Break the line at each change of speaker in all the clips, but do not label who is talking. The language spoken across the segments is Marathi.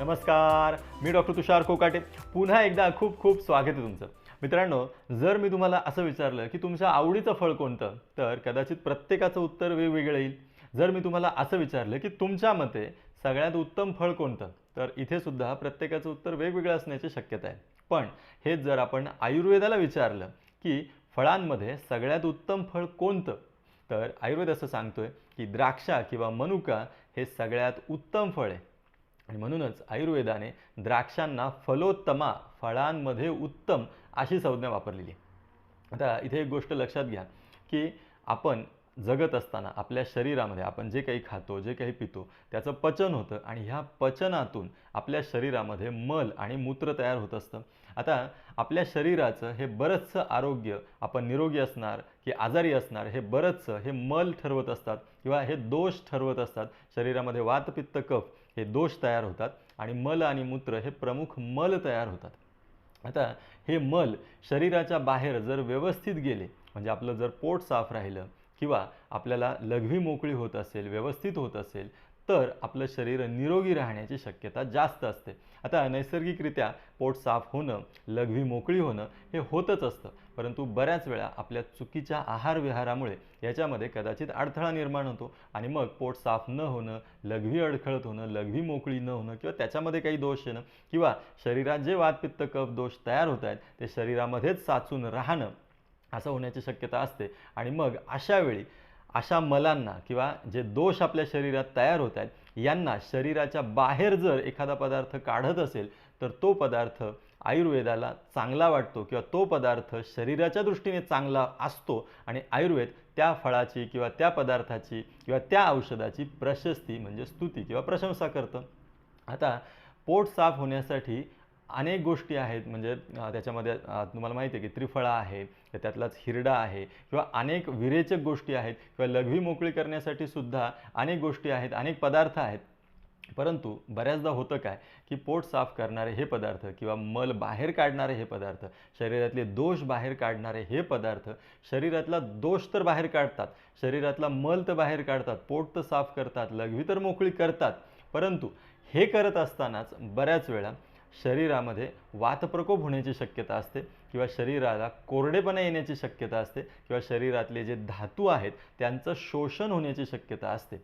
नमस्कार मी डॉक्टर तुषार कोकाटे. पुन्हा एकदा खूप खूप स्वागत आहे तुमचं. मित्रांनो जर मी तुम्हाला असं विचारलं की तुमच्या आवडीचं फळ कोणतं तर कदाचित प्रत्येकाचं उत्तर वेगवेगळं येईल. जर मी तुम्हाला असं विचारलं की तुमच्या मते सगळ्यात उत्तम फळ कोणतं तर इथे सुद्धा प्रत्येकाचं उत्तर वेगवेगळं असण्याची शक्यता आहे. पण हेच जर आपण आयुर्वेदाला विचारलं की फळांमध्ये सगळ्यात उत्तम फळ कोणतं तर आयुर्वेद असं सांगतोय की द्राक्षा किंवा मनुका हे सगळ्यात उत्तम फळ आहे. आणि म्हणूनच आयुर्वेदाने द्राक्षांना फलोत्तमा फळांमध्ये उत्तम अशी संज्ञा वापरलेली आहे. आता इथे एक गोष्ट लक्षात घ्या की आपण जगत असताना आपल्या शरीरामध्ये आपण जे काही खातो जे काही पितो त्याचं पचन होतं आणि ह्या पचनातून आपल्या शरीरामध्ये मल आणि मूत्र तयार होत असतं. आता आपल्या शरीराचं हे बरंचसं आरोग्य आपण निरोगी असणार की आजारी असणार हे बरंचसं हे मल ठरवत असतात किंवा हे दोष ठरवत असतात. शरीरामध्ये वात पित्त कफ हे दोष तयार होतात आणि मल आणि मूत्र हे प्रमुख मल तयार होतात. आता हे मल शरीराच्या बाहेर जर व्यवस्थित गेले म्हणजे आपलं जर पोट साफ राहिलं किंवा आपल्याला लघवी मोकळी होत असेल व्यवस्थित होत असेल तर आपलं शरीर निरोगी राहण्याची शक्यता जास्त असते. आता नैसर्गिकरित्या पोट साफ होणं लघवी मोकळी होणं हे होतच असतं. परंतु बऱ्याच वेळा आपल्या चुकीच्या आहार विहारामुळे याच्यामध्ये कदाचित अडथळा निर्माण होतो आणि मग पोट साफ न होणं लघवी अडखळत होणं लघवी मोकळी न होणं किंवा त्याच्यामध्ये काही दोष येणं किंवा शरीरात जे वातपित्त कफ दोष तयार होत आहेत ते शरीरामध्येच साचून राहणं असं होण्याची शक्यता असते. आणि मग अशावेळी अशा मलांना किंवा जे दोष आपल्या शरीरात तयार होत आहेत यांना शरीराच्या बाहेर जर एखादा पदार्थ काढत असेल तर तो पदार्थ आयुर्वेदाला चांगला वाटतो किंवा तो पदार्थ शरीराच्या दृष्टीने चांगला असतो आणि आयुर्वेद त्या फळाची किंवा त्या पदार्थाची किंवा त्या औषधाची प्रशस्ती म्हणजे स्तुती किंवा प्रशंसा करतं. आता पोट साफ होण्यासाठी अनेक गोष्टी आहेत. म्हणजे त्याच्यामध्ये तुम्हाला माहिती आहे की त्रिफळा आहे त्यातलाच हिरडा आहे किंवा अनेक विरेचक गोष्टी आहेत किंवा लघवी मोकळी करण्यासाठी सुद्धा अनेक गोष्टी आहेत अनेक पदार्थ आहेत. परंतु बऱ्याचदा होतं काय की पोट साफ करणारे हे पदार्थ किंवा मल बाहेर काढणारे हे पदार्थ शरीरातले दोष बाहेर काढणारे हे पदार्थ शरीरातला दोष तर बाहेर काढतात शरीरातला मल तर बाहेर काढतात पोट तर साफ करतात लघवी तर मोकळी करतात. परंतु हे करत असतानाच बऱ्याच वेळा शरीरामध्ये वातप्रकोप होण्याची शक्यता असते किंवा शरीराला कोरडेपणा येण्याची शक्यता असते किंवा शरीरातले जे धातू आहेत त्यांचं शोषण होण्याची शक्यता असते.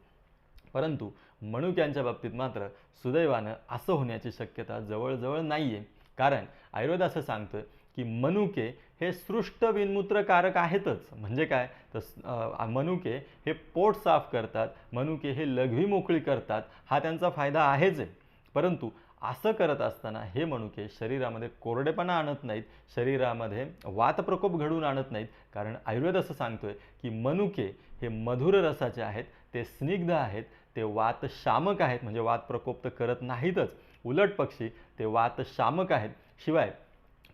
परंतु मणुक्यांच्या बाबतीत मात्र सुदैवानं असं होण्याची शक्यता जवळजवळ नाही आहे कारण आयुर्वेद असं सांगतं की मनुके हे सृष्ट विनमूत्रकारक आहेतच. म्हणजे काय? तर मनुके हे पोट साफ करतात मनुके हे लघवी मोकळी करतात हा त्यांचा फायदा आहेच आहे. परंतु असं करत असताना हे मनुके शरीरामध्ये कोरडेपणा आणत नाहीत शरीरामध्ये वातप्रकोप घडवून आणत नाहीत. कारण आयुर्वेद असं सांगतोय की मनुके हे मधुर रसाचे आहेत ते स्निग्ध आहेत ते वातशामक आहेत. म्हणजे वात प्रकोप तर करत नाहीतच. उलट पक्षी ते वातशामक आहेत. शिवाय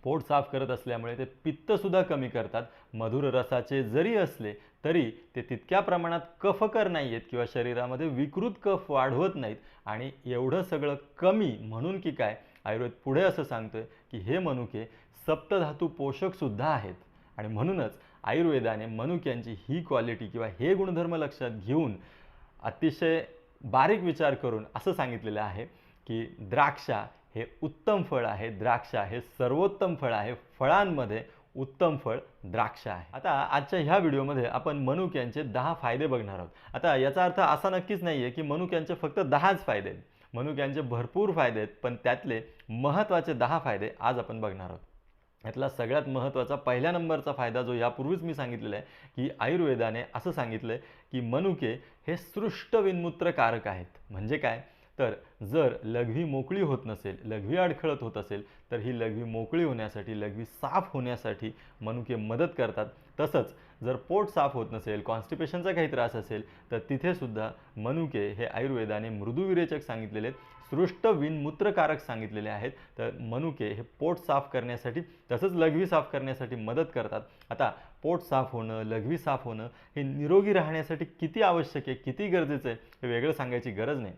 पोट साफ करत असल्यामुळे ते पित्तसुद्धा कमी करतात. मधुर रसाचे जरी असले तरी ते तितक्या प्रमाणात कफकर नाही आहेत किंवा शरीरामध्ये विकृत कफ वाढवत नाहीत. आणि एवढं सगळं कमी म्हणून की काय आयुर्वेद पुढे असं सांगतोय की हे मनुके सप्तधातू पोषकसुद्धा आहेत. आणि म्हणूनच आयुर्वेदाने मनुक्यांची ही क्वालिटी किंवा हे गुणधर्म लक्षात घेऊन अतिशय बारीक विचार करून असं सांगितलेलं आहे की द्राक्षा हे उत्तम फळ आहे. द्राक्षा हे सर्वोत्तम फळ आहे. फळांमध्ये उत्तम फळ द्राक्ष आहे. आता आजच्या ह्या व्हिडिओमध्ये आपण मनुक यांचे दहा फायदे बघणार आहोत. आता याचा अर्थ असा नक्कीच नाही आहे की मनुक यांचे फक्त दहाच फायदे आहेत. मनुक यांचे भरपूर फायदे आहेत पण त्यातले महत्त्वाचे दहा फायदे आज आपण बघणार आहोत. यातला सगळ्यात महत्त्वाचा पहिल्या नंबरचा फायदा जो यापूर्वीच मी सांगितलेला आहे की आयुर्वेदाने असं सांगितलं आहे की मनुके हे सृष्ट विन्मूत्रकारक आहेत. म्हणजे काय? तर जर लघवी मोकळी होत नसेल लघवी अडखळत होत असेल तर ही लघवी मोकळी होण्यासाठी लघवी साफ होण्यासाठी मनुके मदत करतात. तसंच जर पोट साफ होत नसेल कॉन्स्टिपेशनचा काही त्रास असेल तर तिथेसुद्धा मनुके हे आयुर्वेदाने मृदुविरेचक सांगितलेले आहेत सृष्ट विनमूत्रकारक सांगितलेले आहेत. तर मनुके हे पोट साफ करण्यासाठी तसंच लघवी साफ करण्यासाठी मदत करतात. आता पोट साफ होणं लघवी साफ होणं हे निरोगी राहण्यासाठी किती आवश्यक आहे किती गरजेचं आहे हे वेगळं सांगायची गरज नाही.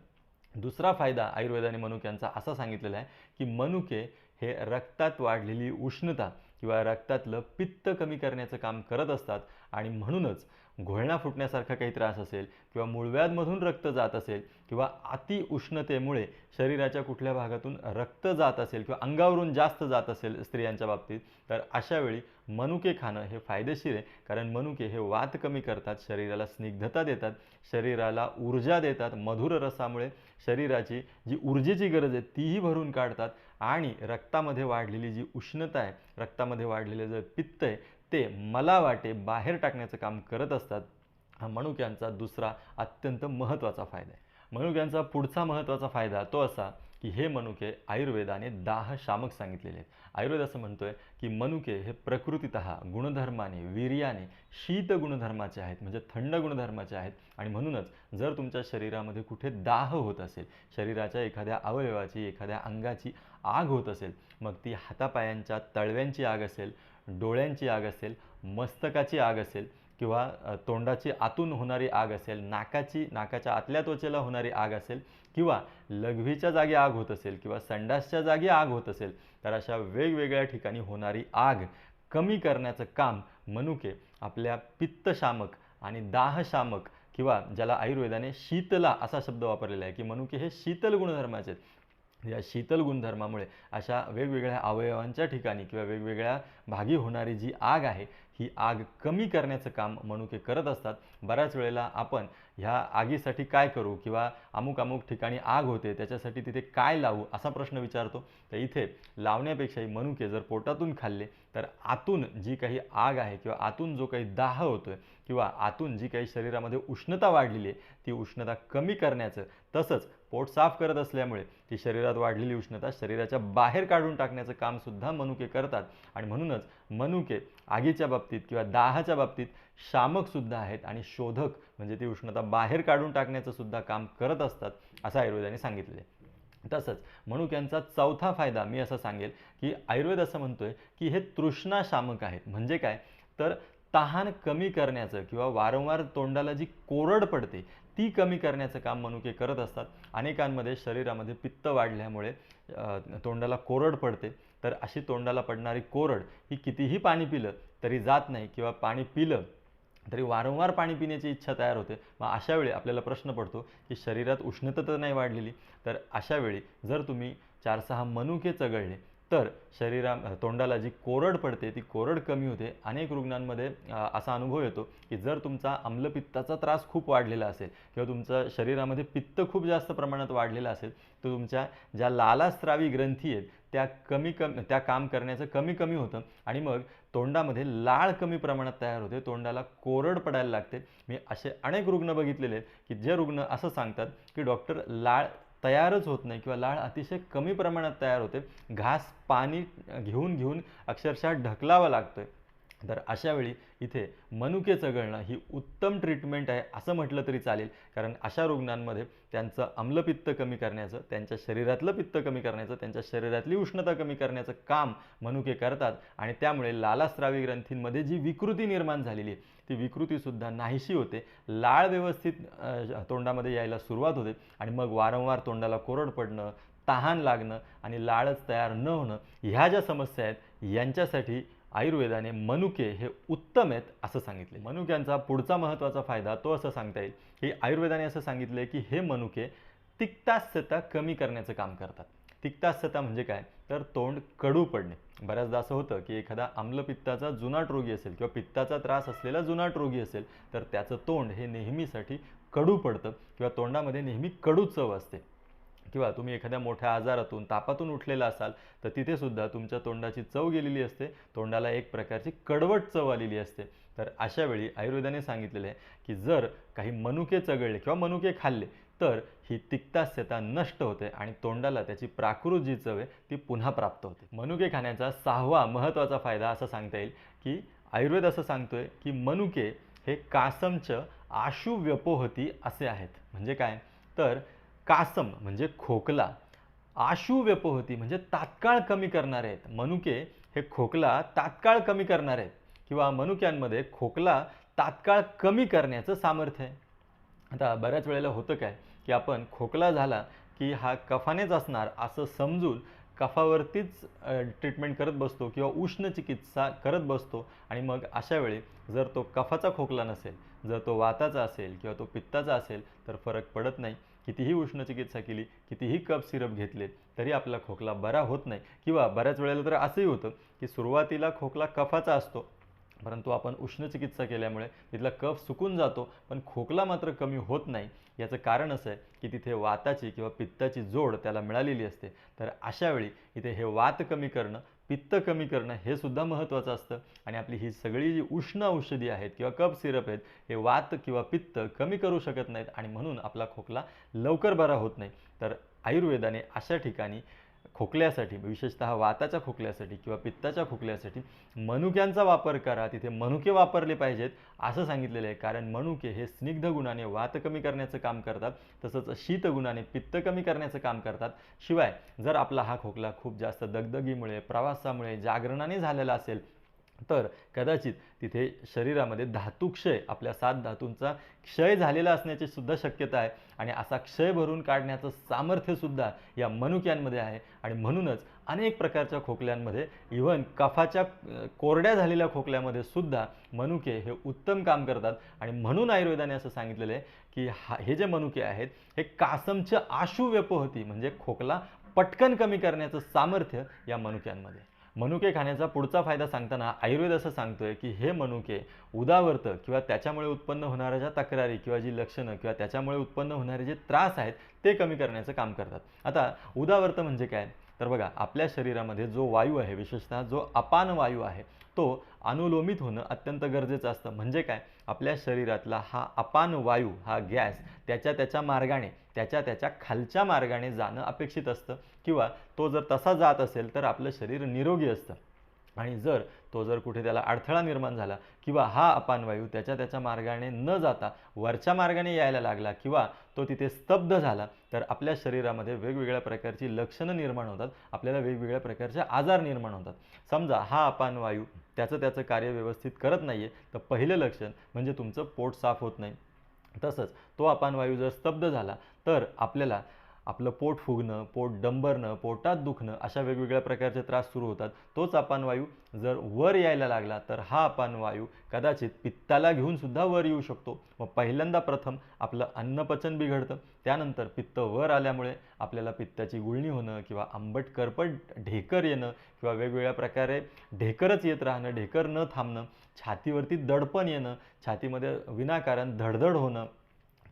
दुसरा फायदा आयुर्वेदाने मनुक्यांचा असा सांगितलेला आहे की मनुके हे रक्तात वाढलेली उष्णता किंवा रक्तातलं पित्त कमी करण्याचं काम करत असतात आणि म्हणूनच घोळणा फुटण्यासारखा काही त्रास असेल किंवा मूळव्याधमधून रक्त जात असेल किंवा अति उष्णतेमुळे शरीराच्या कुठल्या भागातून रक्त जात असेल किंवा अंगावरून जास्त जात असेल स्त्रियांच्या बाबतीत तर अशावेळी मनुके खाणं हे फायदेशीर आहे. कारण मनुके हे वात कमी करतात शरीराला स्निग्धता देतात शरीराला ऊर्जा देतात मधुर रसामुळे शरीराची जी ऊर्जेची गरज आहे तीही भरून काढतात आणि रक्तामध्ये वाढलेली जी उष्णता आहे रक्तामध्ये वाढलेलं जे पित्त आहे ते मला वाटे बाहेर टाकण्याचं काम करत असतात हा मनुक्यांचा दुसरा अत्यंत महत्त्वाचा फायदा आहे. मनुक्यांचा पुढचा महत्त्वाचा फायदा तो असा की हे मनुके आयुर्वेदाने दाह शामक सांगितलेले आहेत. आयुर्वेद असं म्हणतोय की मनुके हे प्रकृतीत गुणधर्माने वीर्याने शीत गुणधर्माचे आहेत म्हणजे थंड गुणधर्माचे आहेत. आणि म्हणूनच जर तुमच्या शरीरामध्ये कुठे दाह होत असेल शरीराच्या एखाद्या अवयवाची एखाद्या अंगाची आग होत असेल मग ती हातापायांच्या तळव्यांची आग असेल डोळ्यांची आग असेल मस्तकाची आग असेल किंवा तोंडाची आतून होणारी आग असेल नाकाची नाकाच्या आतल्या त्वचेला होणारी आग असेल किंवा लघवीच्या जागी आग होत असेल किंवा संडासच्या जागी आग होत असेल तर अशा वेगवेगळ्या ठिकाणी होणारी आग कमी करण्याचं काम मनुके आपल्या पित्तशामक आणि दाहशामक किंवा ज्याला आयुर्वेदाने शीतला असा शब्द वापरलेला आहे की मनुके हे शीतल गुणधर्माचे आहेत. या शीतल गुणधर्मामुळे अशा वेगवेगळ्या अवयवांच्या ठिकाणी किंवा वेगवेगळ्या भागी होणारी जी आग आहे ही आग कमी करण्याचं काम मनुके करत असतात. बऱ्याच वेळेला आपण ह्या आगीसाठी काय करू किंवा अमुक अमुक ठिकाणी आग होते त्याच्यासाठी तिथे काय लावू असा प्रश्न विचारतो. तर इथे लावण्यापेक्षाही मनुके जर पोटातून खाल्ले तर आतून जी काही आग आहे किंवा आतून जो काही दाह होतो आहे किंवा आतून जी काही शरीरामध्ये उष्णता वाढलेली आहे ती उष्णता कमी करण्याचं तसंच पोट साफ करत असल्यामुळे ती शरीरात वाढलेली उष्णता शरीराच्या बाहेर काढून टाकण्याचं कामसुद्धा मनुके करतात. आणि म्हणूनच मनुके आगीच्या बाबतीत किंवा दाहाच्या बाबतीत शामकसुद्धा आहेत आणि शोधक म्हणजे ती उष्णता बाहेर काढून टाकण्याचं सुद्धा काम करत असतात असं आयुर्वेदाने सांगितलेलं आहे. तसंच मनुक्यांचा चौथा फायदा मी असं सांगेल की आयुर्वेद असं म्हणतोय की हे तृष्णाशामक आहेत. म्हणजे काय? तर तहान कमी करण्याचं किंवा वारंवार तोंडाला जी कोरड पडते ती कमी करण्याचं काम मनुके करत असतात. अनेकांमध्ये शरीरामध्ये पित्त वाढल्यामुळे तोंडाला कोरड पडते. तर अशी तोंडाला पडणारी कोरड ही कितीही पाणी पिलं तरी जात नाही किंवा पाणी पिलं तरी वारंवार पाणी पिण्याची इच्छा तयार होते. मग अशा वेळी आपल्याला प्रश्न पडतो की शरीरात उष्णता तर नाही वाढलेली तर अशा वेळी जर तुम्ही चार सहा मनुके चघळले तर शरीरा तोंडाला जी कोरड पडते ती कोरड कमी होते. अनेक रुग्णांमध्ये असा अनुभव येतो की जर तुमचा आम्लपित्ताचा त्रास खूप वाढलेला असेल किंवा तुमचं शरीरामध्ये पित्त खूप जास्त प्रमाणात वाढलेलं असेल तर तुमच्या ज्या लालास्त्रावी ग्रंथी आहेत त्या कमी कमी त्या काम करण्याचं कमी कमी होतं. आणि मग तोंडामध्ये लाळ कमी प्रमाणात तयार होते. तोंडाला कोरड पडायला लागते. मी असे अनेक रुग्ण बघितलेले आहेत की जे रुग्ण असं सांगतात की डॉक्टर लाळ तयारच होत नाही किंवा लाळ अतिशय कमी प्रमाणात तयार होते. घास पाणी घेऊन घेऊन अक्षरशः ढकलावा आहे तर अशावेळी इथे मनुके चघळणं ही उत्तम ट्रीटमेंट आहे असं म्हटलं तरी चालेल. कारण अशा रुग्णांमध्ये त्यांचं आम्लपित्त कमी करण्याचं त्यांच्या शरीरातलं पित्त कमी करण्याचं त्यांच्या शरीरातली उष्णता कमी करण्याचं काम मनुके करतात. आणि त्यामुळे लालास्रावी ग्रंथींमध्ये जी विकृती निर्माण झालेली आहे ती विकृतीसुद्धा नाहीशी होते. लाळ व्यवस्थित तोंडामध्ये यायला सुरुवात होते. आणि मग वारंवार तोंडाला कोरड पडणं तहान लागणं आणि लाळच तयार न होणं ह्या ज्या समस्या आहेत यांच्यासाठी आयुर्वेदाने मनुके हे उत्तम आहेत असं सांगितले मनुक्यांचा पुढचा महत्त्वाचा फायदा तो असं सांगता येईल की आयुर्वेदाने असं सांगितलं की हे मनुके तिक्तास्यता कमी करण्याचं काम करतात. तिक्तास्यता म्हणजे काय? तर तोंड कडू पडणे. बऱ्याचदा असं होतं की एखादा आम्लपित्ताचा जुनाट रोगी असेल किंवा पित्ताचा त्रास असलेला जुनाट रोगी असेल तर त्याचं तोंड हे नेहमीसाठी कडू पडतं किंवा तोंडामध्ये नेहमी कडू चव असते. किंवा तुम्ही एखाद्या मोठ्या आजारातून तापातून उठलेला असाल तर तिथेसुद्धा तुमच्या तोंडाची चव गेलेली असते. तोंडाला एक प्रकारची कडवट चव आलेली असते. तर अशा वेळी आयुर्वेदाने सांगितलेलं आहे की जर काही मनुके चघळले किंवा मनुके खाल्ले तर ही तिक्तास्यता नष्ट होते आणि तोंडाला त्याची प्राकृत जी चव आहे ती पुन्हा प्राप्त होते. मनुके खाण्याचा सहावा महत्त्वाचा फायदा असा सांगता येईल की आयुर्वेद असं सांगतोय की मनुके हे कासमच आशु व्यपोहती असे आहेत. म्हणजे काय? तर कासम म्हणजे खोकला आशु व्यपोहती म्हणजे तात्काळ कमी करणारे आहेत. मनुके हे खोकला तात्काळ कमी करणारे आहेत. किंवा मनुक्यांमध्ये खोकला तात्काळ कमी करण्याचं सामर्थ्य आहे. आता बऱ्याच वेळेला होतं काय की आपण खोकला झाला की हा कफानेच असणार असं समजून कफावरतीच ट्रीटमेंट करत बसतो किंवा उष्ण चिकित्सा करत बसतो. आणि मग अशा वेळी जर तो कफाचा खोकला नसेल जर तो वाताचा असेल किंवा तो पित्ताचा असेल तर फरक पडत नाही. कितीही उष्ण चिकित्सा केली कितीही कप सिरप घेतले तरी आपला खोकला बरा होत नाही. किंवा बऱ्याच वेळेला तर असंही होतं की सुरुवातीला खोकला कफाचा असतो. परंतु आपण उष्ण चिकित्सा केल्यामुळे तिथला कफ सुकून जातो पण खोकला मात्र कमी होत नाही. याचं कारण असं आहे की तिथे वाताची किंवा पित्ताची जोड त्याला मिळालेली असते. तर अशावेळी इथे हे वात कमी करणं पित्त कमी करणं हे सुद्धा महत्त्वाचं असतं. आणि आपली ही सगळी जी उष्ण औषधी आहेत किंवा कप सिरप आहेत हे वात किंवा पित्त कमी करू शकत नाहीत आणि म्हणून आपला खोकला लवकर बरा होत नाही. तर आयुर्वेदाने अशा ठिकाणी खोकल्यासाठी विशेषतः वाताच्या खोकल्यासाठी किंवा पित्ताच्या खोकल्यासाठी मनुक्यांचा वापर करा तिथे मनुके वापरले पाहिजेत असं सांगितलेलं आहे. कारण मनुके हे स्निग्ध गुणाने वात कमी करण्याचं काम करतात तसंच शीत गुणाने पित्त कमी करण्याचं काम करतात. शिवाय जर आपला हा खोकला खूप जास्त दगदगीमुळे प्रवासामुळे जागरणाने झालेला असेल तर कदाचित तिथे शरीरामध्ये धातुक्षय आपल्या सात धातूंचा क्षय झालेला असण्याची सुद्धा शक्यता आहे. आणि असा क्षय भरून काढण्याचं सामर्थ्यसुद्धा या मनुक्यांमध्ये आहे. आणि म्हणूनच अनेक प्रकारच्या खोकल्यांमध्ये इव्हन कफाच्या कोरड्या झालेल्या खोकल्यामध्ये सुद्धा मनुके हे उत्तम काम करतात. आणि म्हणून आयुर्वेदाने असं सांगितलेलं आहे की हा हे जे मनुके आहेत हे कासमच्या आशु व्यपोहती म्हणजे खोकला पटकन कमी करण्याचं सामर्थ्य या मनुक्यांमध्ये मनुके खाण्याचा पुढचा फायदा सांगताना आयुर्वेद असं सांगतोय की हे मनुके उदावर्त किंवा त्याच्यामुळे उत्पन्न होणाऱ्या ज्या तक्रारी किंवा जी लक्षणं किंवा त्याच्यामुळे उत्पन्न होणारे जे त्रास आहेत ते कमी करण्याचं काम करतात. आता उदावर्त म्हणजे काय? तर बघा आपल्या शरीरामध्ये जो वायू आहे विशेषतः जो अपान वायू आहे तो अनुलोमित होणं अत्यंत गरजेचं असतं. म्हणजे काय? आपल्या शरीरातला हा अपान वायू हा गॅस त्याच्या त्याच्या मार्गाने त्याच्या त्याच्या खालच्या मार्गाने जाणं अपेक्षित असतं. किंवा तो जर तसा जात असेल तर आपलं शरीर निरोगी असतं. आणि जर तो जर कुठे त्याला अडथळा निर्माण झाला किंवा हा अपानवायू त्याच्या त्याच्या मार्गाने न जाता वरच्या मार्गाने यायला लागला किंवा तो तिथे स्तब्ध झाला तर आपल्या शरीरामध्ये वेगवेगळ्या प्रकारची लक्षणं निर्माण होतात. आपल्याला वेगवेगळ्या प्रकारचे आजार निर्माण होतात. समजा हा अपानवायू त्याचं त्याचं कार्य व्यवस्थित करत नाही आहे तर पहिलं लक्षण म्हणजे तुमचं पोट साफ होत नाही. तसंच तो अपानवायू जर स्तब्ध झाला तर आपल्याला आपलं पोट फुगणं पोट डंबरणं पोटात दुखणं अशा वेगवेगळ्या प्रकारचे त्रास सुरू होतात. तोच अपानवायू जर वर यायला लागला तर हा अपानवायू कदाचित पित्ताला घेऊन सुद्धा वर येऊ शकतो. मग पहिल्यांदा प्रथम आपलं अन्नपचन बिघडतं. त्यानंतर पित्त वर आल्यामुळे आपल्याला पित्ताची गुळणी होणं किंवा आंबट करपट ढेकर येणं किंवा वेगवेगळ्या प्रकारे ढेकरच येत राहणं ढेकर न थांबणं छातीवरती दडपण येणं छातीमध्ये विनाकारण धडधड होणं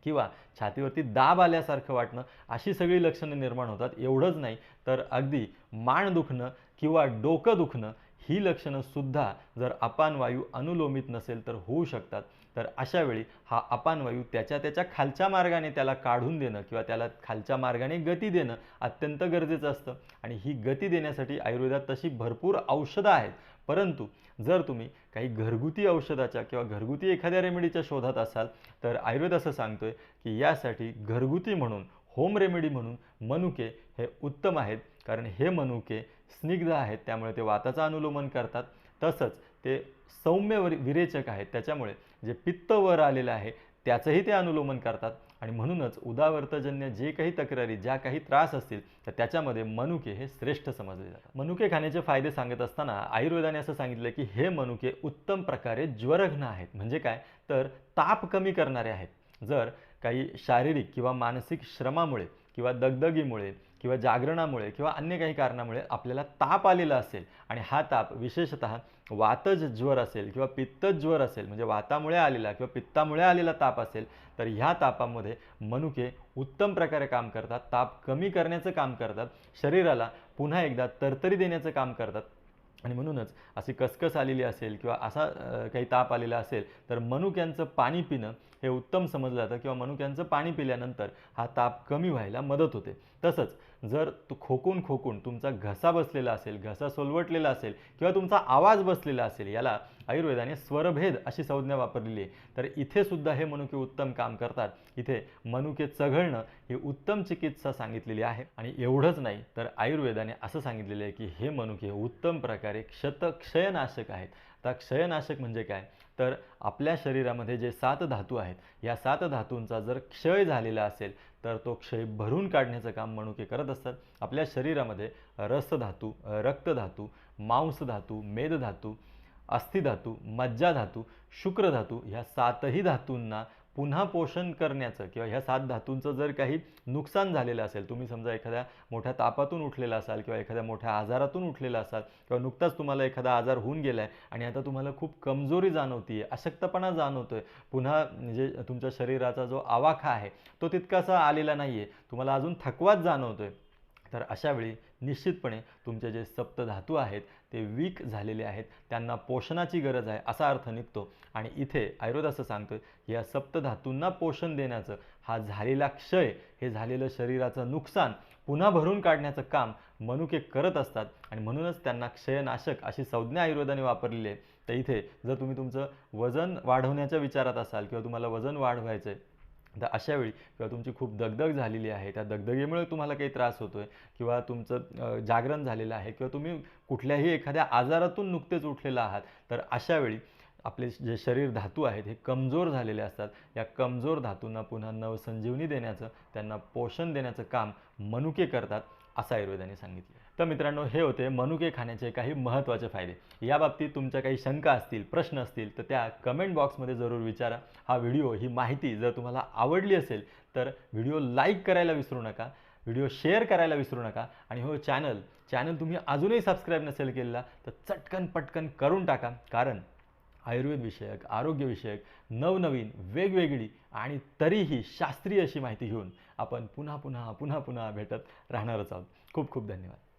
किंवा छातीवरती दाब आल्यासारखं वाटणं अशी सगळी लक्षणं निर्माण होतात. एवढंच नाही तर अगदी मान दुखणं किंवा डोकं दुखणं ही लक्षणं सुद्धा जर अपानवायू अनुलोमित नसेल तर होऊ शकतात. तर अशावेळी हा अपानवायू त्याच्या त्याच्या खालच्या मार्गाने त्याला काढून देणं किंवा त्याला खालच्या मार्गाने गती देणं अत्यंत गरजेचं असतं. आणि ही गती देण्यासाठी आयुर्वेदात तशी भरपूर औषधं आहेत. परंतु जर तुम्ही काही घरगुती औषधाच्या किंवा घरगुती एखाद्या रेमेडीच्या शोधात असाल तर आयुर्वेद असं सांगतोय की यासाठी घरगुती म्हणून होम रेमेडी म्हणून मनुके हे उत्तम आहेत. कारण हे मनुके स्निग्ध आहेत त्यामुळे ते वाताचं अनुलोमन करतात. तसंच ते सौम्य वर- विरेचक आहेत. त्याच्यामुळे जे पित्त वर आलेलं आहे त्याचंही ते अनुलोमन करतात. आणि म्हणूनच उदावर्तजन्य जे काही तक्रारी ज्या काही त्रास असतील तर त्याच्यामध्ये मनुके हे श्रेष्ठ समजले जातात. मनुके खाण्याचे फायदे सांगत असताना आयुर्वेदाने असं सांगितलं की हे मनुके उत्तम प्रकारे ज्वरघ्न आहेत. म्हणजे काय? तर ताप कमी करणारे आहेत. जर काही शारीरिक किंवा मानसिक श्रमामुळे किंवा दगदगीमुळे किंवा जागरणामुळे किंवा अन्य काही कारणामुळे आपल्याला ताप आलेला असेल आणि हा ताप विशेषतः वातज ज्वर असेल किंवा पित्तज ज्वर असेल म्हणजे वातामुळे आलेला किंवा पित्तामुळे आलेला ताप असेल तर ह्या तापामध्ये मनुके उत्तम प्रकारे काम करतात ताप कमी करण्याचं काम करतात शरीराला पुन्हा एकदा तरतरी देण्याचं काम करतात. आणि म्हणूनच अशी कसकस आलेली असेल किंवा असा काही ताप आलेला असेल तर मनुक्यांचं पाणी पिणं हे उत्तम समजलं जातं किंवा मनुक्यांचं पाणी पिल्यानंतर हा ताप कमी व्हायला मदत होते. तसंच जर तू खोकून खोकून तुमचा घसा बसलेला असेल घसा सोलवटलेला असेल किंवा तुमचा आवाज बसलेला असेल याला आयुर्वेदाने स्वरभेद अशी संज्ञा वापरलेली आहे. तर इथे सुद्धा हे मनुके उत्तम काम करतात. इथे मनुके चघळणं ही उत्तम चिकित्सा सांगितलेली आहे. आणि एवढंच नाही तर आयुर्वेदाने असं सांगितलेलं आहे की हे मनुके उत्तम प्रकारे क्षत क्षयनाशक आहेत. आता क्षयनाशक म्हणजे काय? तर आपल्या शरीरामध्ये जे सात धातू आहेत या सात धातूंचा जर क्षय झालेला असेल तर तो क्षय भरून काढण्याचं काम मनुके करत असतात. आपल्या शरीरामध्ये रसधातू रक्तधातू मांसधातू मेदधातू अस्थिधातू मज्जाधातू शुक्रधातू ह्या सातही धातूंना पुन्हा पोषण करण्याचं किंवा ह्या सात धातूंचं जर काही नुकसान झालेलं असेल तुम्ही समजा एखाद्या मोठ्या तापातून उठलेला असाल किंवा एखाद्या मोठ्या आजारातून उठलेला असाल किंवा नुकताच तुम्हाला एखादा आजार होऊन गेला आहे आणि आता तुम्हाला खूप कमजोरी जाणवती आहे अशक्तपणा जाणवतो आहे पुन्हा म्हणजे तुमच्या शरीराचा जो आवाखा आहे तो तितकासा आलेला नाही आहे तुम्हाला अजून थकवाच जाणवतो आहे तर अशावेळी निश्चितपणे तुमचे जे सप्तधातू आहेत ते वीक झालेले आहेत. त्यांना पोषणाची गरज आहे असा अर्थ निघतो. आणि इथे आयुर्वेद असं सांगतो या सप्तधातूंना पोषण देण्याचं हा झालेला क्षय हे झालेलं शरीराचं नुकसान पुन्हा भरून काढण्याचं काम मनुके करत असतात. आणि म्हणूनच त्यांना क्षयनाशक अशी संज्ञा आयुर्वेदाने वापरलेली आहे. तर इथे जर तुम्ही तुमचं वजन वाढवण्याच्या विचारात असाल किंवा तुम्हाला वजन वाढवायचं आहे तर अशावेळी किंवा तुमची खूप दगदग झालेली आहे त्या दगदगीमुळे तुम्हाला काही त्रास होतो आहे किंवा तुमचं जागरण झालेलं आहे किंवा तुम्ही कुठल्याही एखाद्या आजारातून नुकतेच उठलेला आहात तर अशावेळी आपले जे शरीर धातू आहेत हे कमजोर झालेले असतात. या कमजोर धातूंना पुन्हा नवसंजीवनी देण्याचं त्यांना पोषण देण्याचं काम मनुके करतात. असं आयुर्वेदाने सांगितलं. तर मित्रांनो हे होते मनुके खाण्याचे काही महत्त्वाचे फायदे. या बाबतीत तुमच्या काही शंका असतील प्रश्न असतील तर त्या कमेंट बॉक्समध्ये जरूर विचारा. हा व्हिडिओ ही माहिती जर तुम्हाला आवडली असेल तर व्हिडिओ लाईक करायला विसरू नका व्हिडिओ शेअर करायला विसरू नका आणि हो चॅनल चॅनल तुम्ही अजूनही सबस्क्राईब नसेल केलेला तर चटकन पटकन करून टाका. कारण आयुर्वेद विषयक आरोग्यविषयक नवनवीन वेगवेगळी आणि तरीही शास्त्रीय अशी माहिती घेऊन आपण पुन्हा पुन्हा पुन्हा पुन्हा भेटत राहणारच आहोत. खूप खूप धन्यवाद.